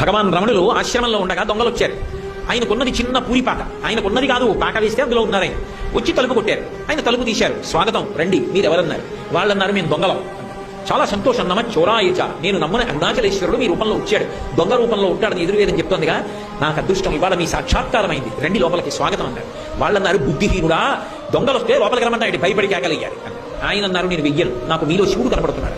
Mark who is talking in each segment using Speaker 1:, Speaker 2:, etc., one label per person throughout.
Speaker 1: భగవాన్ రమణులు ఆశ్రమంలో ఉండగా దొంగలు వచ్చారు ఆయనకున్నది చిన్న పూరి పాక. ఆయనకున్నది కాదు పాక వేస్తే అందులో ఉన్నారు ఆయన. వచ్చి తలుపు కొట్టారు. ఆయన తలుపు తీశారు. స్వాగతం. రండి మీరు ఎవరన్నారు వాళ్ళన్నారు మేము దొంగలం. చాలా సంతోషం. నమ్మ చోరాయచ నేను నమ్మని అరుణాచలేశ్వరుడు మీ రూపంలో వచ్చాడు. దొంగ రూపంలో ఉంటాడని ఎదురువేదని చెప్తోందిగా. నాకు అదృష్టం ఇవాళ మీ సాక్షాత్కారమైంది. రండి లోపలికి స్వాగతం అన్నారు. వాళ్ళన్నారు బుద్ధిహీనుడా దొంగలు వస్తే లోపలికి రమ్మంటే భయపడి కేకలయ్యారు. ఆయన అన్నారు నేను వెయ్యను. నాకు మీలో శివుడు కనపడుతున్నాడు.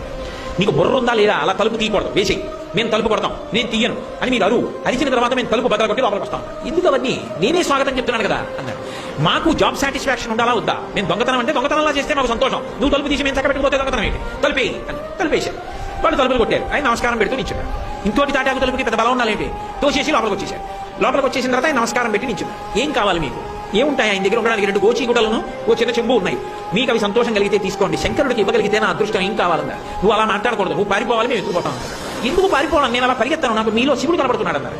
Speaker 1: నీకు బుర్ర ఉందా లేదా? అలా తలుపు తీయకూడదు. వేసేయి. మేము తలుపు కొడతాం. నేను తీయను. అని మీరు అరువు అరిచిన తర్వాత మేము తలుపు బదల కొట్టి లోపలికి వస్తాం. ఎందుకు అవన్నీ? నేనే స్వాగతం చెప్తున్నాను కదా అన్నాడు మాకు జాబ్ సాటిస్ఫాక్షన్ ఉండాలా వద్దా? మేము దొంగతనం అంటే దొంగతనంలా చేస్తే మాకు సంతోషం. నువ్వు తలుపు తీసి మేము చక్కబెట్టుకుపోతే దొంగతనం ఏంటి? తలుపేయి అన్నారు. తలుపేశారు. వాళ్ళు తలుపులు కొట్టారు. ఆయన నమస్కారం పెడుతూ నిల్చున్నారు. ఇంకోటి తాటాకు తలుపుకి పెద్ద బలం ఉండాలేంటి? తోసేసి లోపలికి వచ్చేసారు లోపలికి వచ్చేసిన తర్వాత ఆయన నమస్కారం పెట్టి నిల్చున్నారు. ఏం కావాలి మీకు? ఏముంటాయి ఆయన దగ్గర ఉండడానికి రెండు గోచి గుడలను ఓ చిన్న చెంబు ఉన్నాయి. మీకు అవి సంతోషం కలిగితే తీసుకోండి. శంకరుడికి ఇవ్వగలిగితే నా అదృష్టం ఏం కావాలన్నారు? నువ్వు అలా మాట్లాడకూడదు. నువ్వు పారిపోవాలి మేము ఎత్తుకుపోతాం అన్నారు. ఎందుకు పారిపోవడం? నేను అలా పరిగెత్తాను. నాకు మీలో శివుడు కనబడుతున్నాడు అన్నారు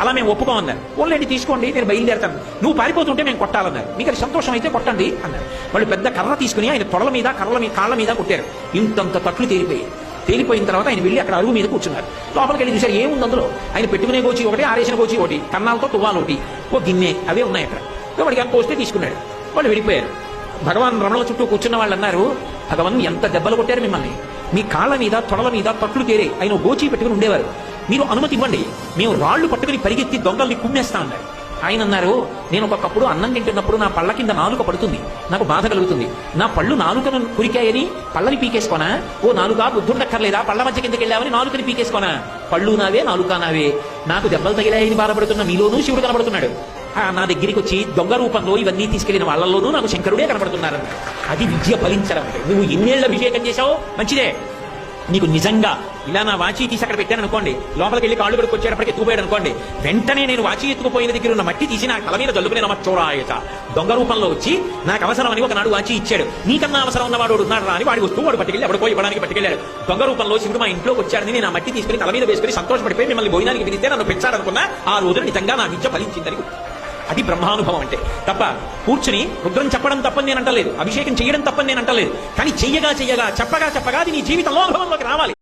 Speaker 1: అలా మేము ఒప్పుకోమన్నారు ఓన్లేండి తీసుకోండి నేను బయలుదేరతాను. నువ్వు పారిపోతుంటే మేము కొట్టాలన్నారు. మీకు అది సంతోషం అయితే కొట్టండి అన్నారు. వాళ్ళు పెద్ద కర్ర తీసుకుని ఆయన తొడల మీద కర్రల మీద కాళ్ళ మీద కొట్టారు. ఇంతంత తట్లు తేలిపోయాయి తేలిపోయిన తర్వాత ఆయన వెళ్ళి అక్కడ అరుగు మీద కూర్చున్నారు. లోపలికి వెళ్ళి చూశారు ఏముంది అందులో? ఆయన పెట్టుకునే గోచి ఒకటి ఆరేసిన గోచి ఒకటి కన్నాలతో తువ్వాలు ఒకటి. ఓ గిన్నె అవే ఉన్నాయి అక్కడ. వాడికి ఎంత వస్తే తీసుకున్నాడు. వాళ్ళు వెళ్ళిపోయారు. భగవాన్ రమణల చుట్టూ కూర్చున్న వాళ్ళు అన్నారు భగవాన్ ఎంత దెబ్బలు కొట్టారు మిమ్మల్ని? మీ కాళ్ళ మీద తొడల మీద తట్లు తేరే ఆయన గోచి పెట్టుకుని ఉండేవారు. మీరు అనుమతి ఇవ్వండి మేము రాళ్ళు పట్టుకుని పరిగెత్తి దొంగల్ని కుమ్మేస్తా అన్నారు. ఆయన అన్నారు నేను ఒకప్పుడు అన్నం తింటున్నప్పుడు నా పళ్ళ కింద నాలుక పడుతుంది. నాకు బాధ కలుగుతుంది. నా పళ్ళు నాలుకను కురికాయని పళ్ళని పీకేసుకోనా? ఓ నాలుగా బుద్ధుండక్కర్లేదా? పళ్ళ మధ్య కిందకి వెళ్ళామని నాలుకని పీకేసుకోనా? పళ్ళు నావే నాలుక నావే. నాకు దెబ్బలు తగిలాయని బాధపడుతున్న మీలోనూ శివుడు కనబడుతున్నాడు. నా దగ్గరికి వచ్చి దొంగ రూపంలో ఇవన్నీ తీసుకెళ్ళిన వాళ్ళలోనూ నాకు శంకరుడే కనబడుతున్నారన్న అది విద్య ఫలించడం. నువ్వు ఇన్నేళ్ళ అభిషేకం చేశావు? మంచిదే. నీకు నిజంగా ఇలా నా వాచి తీసి అక్కడ పెట్టాను అనుకోండి. లోపలికి వెళ్ళి కాళ్ళు కడుకు వచ్చేటప్పటికి ఎత్తుకుపోయాడు అనుకోండి. వెంటనే నేను వాచి ఎత్తుకుపోయిన దగ్గర ఉన్న మట్టి తీసి నా తల మీద జల్లుకుని నమ్మ చూడాయట దొంగ రూపంలో వచ్చి నాకు అవసరం అని ఒకనాడు వాచి ఇచ్చాడు. నీకన్నా అవసరం ఉన్నవాడు ఉన్నాడు అని వాడి వస్తువు వాడు పట్టుకెళ్ళి ఎవడికో ఇవ్వడానికి పట్టుకెళ్ళాడు. దొంగ రూపంలో శివుడు మా ఇంట్లోకి వచ్చాడని నేను ఆ మట్టి తీసుకుని తల మీద వేసుకుని సంతోషపడిపోయి మిమ్మల్ని భోజనానికి పిలిస్తే నన్ను పెంచాడనుకున్నా ఆ రోజున నిజంగా నా విద్య ఫలించిందని అది బ్రహ్మానుభవం అంటే. తప్ప కూర్చుని రుద్రం చెప్పడం తప్పని నేను అంటలేదు. అభిషేకం చేయడం తప్పని నేను అంటలేదు. కానీ చెయ్యగా చెయ్యగా చెప్పగా చెప్పగా అది నీ జీవితంలో అనుభవంలోకి రావాలి.